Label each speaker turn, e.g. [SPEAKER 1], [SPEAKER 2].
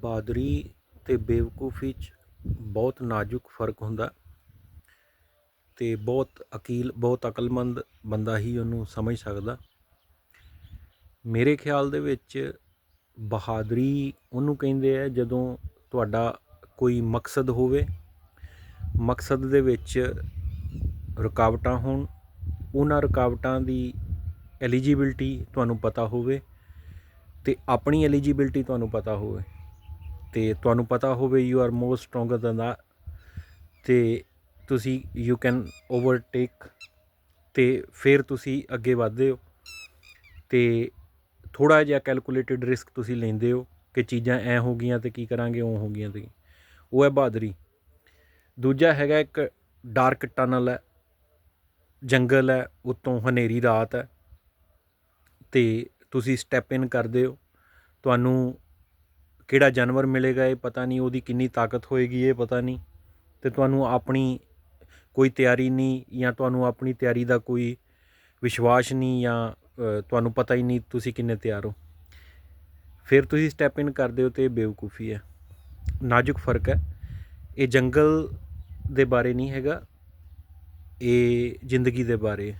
[SPEAKER 1] ਬਹਾਦਰੀ ਅਤੇ ਬੇਵਕੂਫੀ 'ਚ ਬਹੁਤ ਨਾਜ਼ੁਕ ਫ਼ਰਕ ਹੁੰਦਾ। ਅਤੇ ਬਹੁਤ ਅਕੀਲ, ਬਹੁਤ ਅਕਲਮੰਦ ਬੰਦਾ ਹੀ ਉਹਨੂੰ ਸਮਝ ਸਕਦਾ। ਮੇਰੇ ਖਿਆਲ ਦੇ ਵਿੱਚ ਬਹਾਦਰੀ ਉਹਨੂੰ ਕਹਿੰਦੇ ਆ ਜਦੋਂ ਤੁਹਾਡਾ ਕੋਈ ਮਕਸਦ ਹੋਵੇ, ਮਕਸਦ ਦੇ ਵਿੱਚ ਰੁਕਾਵਟਾਂ ਹੋਣ, ਉਹਨਾਂ ਰੁਕਾਵਟਾਂ ਦੀ ਐਲੀਜੀਬਿਲਟੀ ਤੁਹਾਨੂੰ ਪਤਾ ਹੋਵੇ ਤੇ ਆਪਣੀ ਐਲੀਜੀਬਿਲਟੀ ਤੁਹਾਨੂੰ ਪਤਾ ਹੋਵੇ। ਤੇ ਤੁਹਾਨੂੰ ਪਤਾ ਹੋਵੇ you are more stronger than ਦਾ ਤੇ ਤੁਸੀਂ ਯੂ ਕੈਨ ਓਵਰਟੇਕ ਤੇ ਫਿਰ ਤੁਸੀਂ ਅੱਗੇ ਵਧਦੇ ਹੋ ਤੇ ਥੋੜਾ ਜਿਹਾ ਕੈਲਕੂਲੇਟਿਡ ਰਿਸਕ ਤੁਸੀਂ ਲੈਂਦੇ ਹੋ ਕਿ ਚੀਜ਼ਾਂ ਐ ਹੋ ਗਈਆਂ ਤੇ ਕੀ ਕਰਾਂਗੇ, ਉਹ ਹੋ ਗਈਆਂ ਤੇ ਉਹ ਹੈ ਬਹਾਦਰੀ। ਦੂਜਾ ਹੈਗਾ ਇੱਕ ਡਾਰਕ ਟਨਲ ਹੈ, ਜੰਗਲ ਹੈ, ਉਤੋਂ ਹਨੇਰੀ ਰਾਤ ਹੈ ਤੇ ਤੁਸੀਂ ਸਟੈਪ ਇਨ ਕਰਦੇ ਹੋ। ਤੁਹਾਨੂੰ ਕਿਹੜਾ ਜਾਨਵਰ ਮਿਲੇਗਾ ਇਹ ਪਤਾ ਨਹੀਂ, ਉਹਦੀ ਕਿੰਨੀ ਤਾਕਤ ਹੋਏਗੀ ਇਹ ਪਤਾ ਨਹੀਂ। ਅਤੇ ਤੁਹਾਨੂੰ ਆਪਣੀ ਕੋਈ ਤਿਆਰੀ ਨਹੀਂ ਜਾਂ ਤੁਹਾਨੂੰ ਆਪਣੀ ਤਿਆਰੀ ਦਾ ਕੋਈ ਵਿਸ਼ਵਾਸ ਨਹੀਂ ਜਾਂ ਤੁਹਾਨੂੰ ਪਤਾ ਹੀ ਨਹੀਂ ਤੁਸੀਂ ਕਿੰਨੇ ਤਿਆਰ ਹੋ। ਫਿਰ ਤੁਸੀਂ ਸਟੈਪ ਇਨ ਕਰਦੇ ਹੋ ਤੇ ਇਹ ਬੇਵਕੂਫੀ ਹੈ। ਨਾਜ਼ੁਕ ਫ਼ਰਕ ਹੈ। ਇਹ ਜੰਗਲ ਦੇ ਬਾਰੇ ਨਹੀਂ ਹੈਗਾ, ਇਹ ਜ਼ਿੰਦਗੀ ਦੇ ਬਾਰੇ